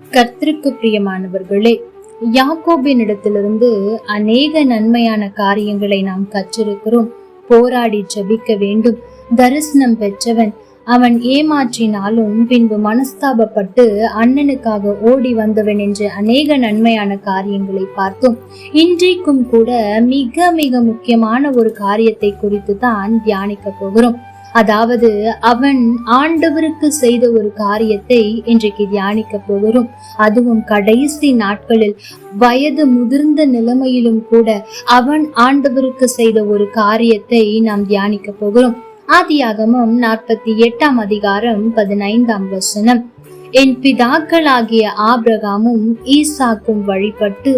கர்த்தருக்கு பிரியமானவர்களே யாக்கோபினிடத்திலிருந்து அநேக நன்மையான காரியங்களை நாம் கற்றிருக்கிறோம். போராடி ஜெபிக்க வேண்டும். தரிசனம் பெற்றவன் அவன் ஏமாற்றினாலும் பின்பு மனஸ்தாபப்பட்டு அண்ணனுக்காக ஓடி வந்தவன் என்று அநேக நன்மையான காரியங்களை பார்த்தோம். இன்றைக்கும் கூட மிக மிக முக்கியமான ஒரு காரியத்தை குறித்து தான் தியானிக்க போகிறோம். அதாவது அவன் ஆண்டவருக்கு செய்த ஒரு காரியத்தை இன்றைக்கு தியானிக்க போகிறோம். அதுவும் கடைசி நாட்களில் வயது முதிர்ந்த நிலைமையிலும் கூட அவன் ஆண்டவருக்கு செய்த ஒரு காரியத்தை நாம் தியானிக்க போகிறோம். ஆதியாகமம் நாற்பத்தி எட்டாம் அதிகாரம் பதினைந்தாம் வசனம். என் பிதாக்களாகிய ஆபிரகாமும் ஈசாக்கும் வழிபட்டு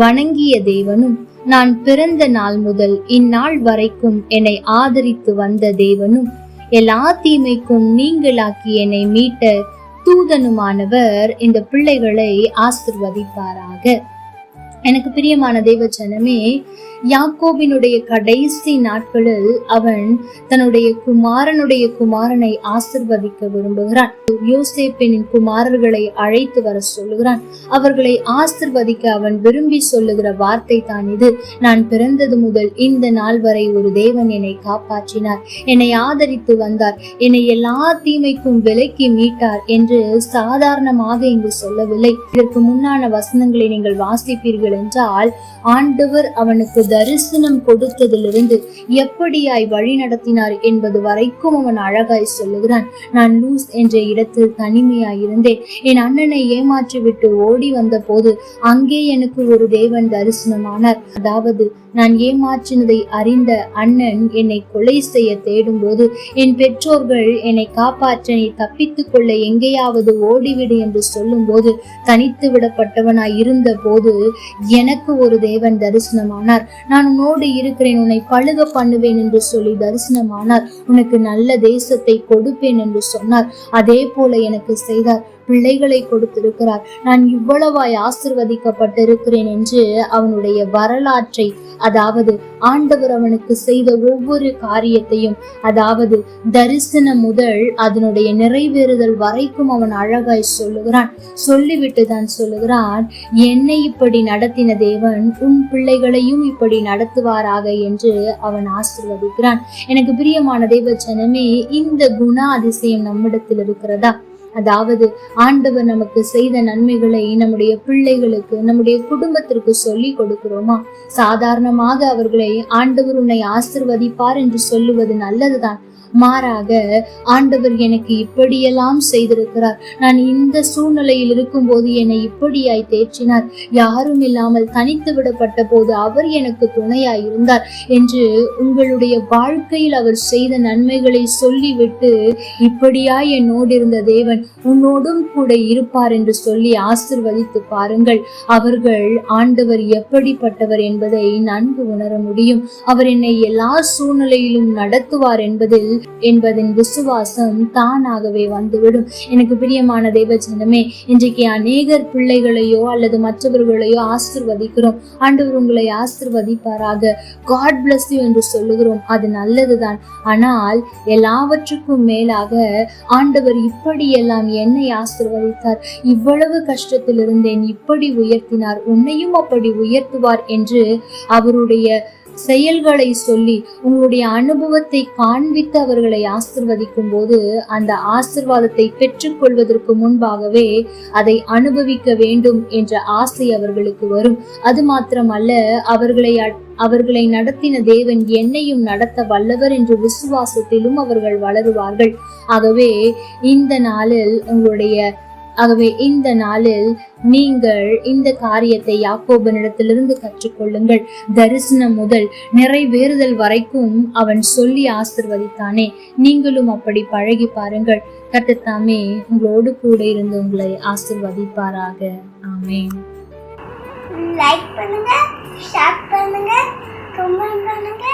வணங்கிய தேவனும் நான் பிறந்த நாள் முதல் இந்நாள் வரைக்கும் என்னை ஆதரித்து வந்த தேவனும் எல்லா தீமைக்கும் நீங்களாக்கி என்னை மீட்ட தூதனுமானவர் இந்த பிள்ளைகளை ஆசிர்வதிப்பாராக. எனக்கு பிரியமான தேவ யாக்கோபினுடைய கடைசி நாட்களில் அவன் தன்னுடைய குமாரனுடைய குமாரனை ஆசிர்வதிக்க விரும்புகிறான். யோசேப்பினின் குமாரர்களை அழைத்து வர சொல்லுகிறான். அவர்களை ஆசிர்வதிக்க அவன் விரும்பி சொல்லுகிற வார்த்தை தான் இது. நான் பிறந்தது முதல் இந்த நாள் வரை ஒரு தேவன் என்னை காப்பாற்றினார். என்னை ஆதரித்து வந்தார். என்னை எல்லா தீமைக்கும் விலக்கி மீட்டார் என்று சாதாரணமாக இங்கு சொல்லவில்லை. இதற்கு முன்னான வசனங்களை நீங்கள் வாசிப்பீர்கள் என்றால் ஆண்டவர் அவனுக்கு தரிசனம் கொடுத்ததிலிருந்து எப்படியாய் வழி நடத்தினார் என்பது வரைக்கும் அவன் அழகாய் சொல்லுகிறான். நான் லூஸ் என்ற இடத்தில் தனிமையாய் இருந்தேன் என் அண்ணனை ஏமாற்றி விட்டு ஓடி வந்த போது அங்கே எனக்கு ஒரு தேவன் தரிசனமானார். அதாவது நான் ஏமாற்றினதை அறிந்த அண்ணன் என்னை கொலை செய்ய தேடும் போது என் பெற்றோர்கள் என்னை காப்பாற்ற நீ தப்பித்துக் கொள்ள எங்கேயாவது ஓடிவிடு என்று சொல்லும்போது தனித்து விடப்பட்டவனாய் இருந்த போது எனக்கு ஒரு தேவன் தரிசனமானார். நான் உன்னோடு இருக்கிறேன் உன்னை பழுக பண்ணுவேன் என்று சொல்லி தரிசனமானார். உனக்கு நல்ல தேசத்தை கொடுப்பேன் என்று சொன்னார். அதே போல எனக்கு செய்தார். பிள்ளைகளை கொடுத்திருக்கிறார். நான் இவ்வளவாய் ஆசிர்வதிக்கப்பட்டிருக்கிறேன் என்று அவனுடைய வரலாற்றை அதாவது ஆண்டவர் அவனுக்கு செய்த ஒவ்வொரு காரியத்தையும் அதாவது தரிசனம் முதல் அதனுடைய நிறைவேறுதல் வரைக்கும் அவன் அழகாய் சொல்லுகிறான். சொல்லிவிட்டு தான் சொல்லுகிறான் என்னை இப்படி நடத்தின தேவன் உன் பிள்ளைகளையும் இப்படி நடத்துவாராக என்று அவன் ஆசிர்வதிக்கிறான். எனக்கு பிரியமான தேவ ஜனமே இந்த குண அதிசயம் நம்மிடத்தில் இருக்கிறதா? அதாவது ஆண்டவர் நமக்கு செய்த நன்மைகளை நம்முடைய பிள்ளைகளுக்கு நம்முடைய குடும்பத்திற்கு சொல்லி கொடுக்கிறோமா? சாதாரணமாக அவர்களை ஆண்டவர் உன்னை ஆசிர்வதிப்பார் என்று சொல்லுவது நல்லதுதான். மாறாக ஆண்டவர் எனக்கு இப்படியெல்லாம் செய்திருக்கிறார். நான் இந்த சூழ்நிலையில் இருக்கும்போது என்னை இப்படியாய் தேற்றினார். யாரும் இல்லாமல் தனித்து விடப்பட்ட போது அவர் எனக்கு துணையாய் இருந்தார் என்று உங்களுடைய வாழ்க்கையில் அவர் செய்த நன்மைகளை சொல்லிவிட்டு இப்படியாய் என்னோடு இருந்த தேவன் உன்னோடும் கூட இருப்பார் என்று சொல்லி ஆசிர்வதித்து பாருங்கள். அவர்கள் ஆண்டவர் எப்படிப்பட்டவர் என்பதை நன்கு உணர முடியும். அவர் என்னை எல்லா சூழ்நிலையிலும் நடத்துவார் என்பதில் என்பதன் விசுவாசம் தானாகவே வந்துவிடும். எனக்கு பிரியமான தேவ இன்றைக்கு அநேகர் பிள்ளைகளையோ அல்லது மற்றவர்களையோ ஆசிர்வதிக்கிறோம். ஆண்டவர் உங்களை ஆசிர்வதிப்பாராக. காட் பிளஸ் யூ என்று சொல்லுகிறோம். அது நல்லதுதான். ஆனால் எல்லாவற்றுக்கும் மேலாக ஆண்டவர் இப்படியெல்லாம் என்னை ஆசிர்வதித்தார். இவ்வளவு கஷ்டத்தில் இருந்தேன் இப்படி உயர்த்தினார். உன்னையும் அப்படி உயர்த்துவார் என்று அவருடைய செயல்களை சொல்லி உங்களுடைய அனுபவத்தை காண்பித்து அவர்களை ஆசிர்வதிக்கும் போது அந்த ஆசிர்வாதத்தை பெற்றுக்கொள்வதற்கு முன்பாகவே அதை அனுபவிக்க வேண்டும் என்ற ஆசை அவர்களுக்கு வரும். அது மாத்திரமல்ல அவர்களை அ- அவர்களை நடத்தின தேவன் என்னையும் நடத்த வல்லவர் என்று விசுவாசத்திலும் அவர்கள் வளருவார்கள். ஆகவே இந்த நாளில் உங்களுடைய ஆகவே இந்த நாளில் நீங்கள் இந்த காரியத்தை யாக்கோபனிடத்திலிருந்து கற்றுக்கொள்ளுங்கள். தரிசனம் முதல் நிறைவேறுதல் வரைக்கும் அவன் சொல்லி ஆசிர்வதித்தானே. நீங்களும் அப்படி பழகி பாருங்கள். கட்டத்தாமே உங்களோடு கூட இருந்து உங்களை ஆசிர்வதிப்பாராக. ஆமே லைக் பண்ணுங்க ஷேர் பண்ணுங்க கமெண்ட் பண்ணுங்க.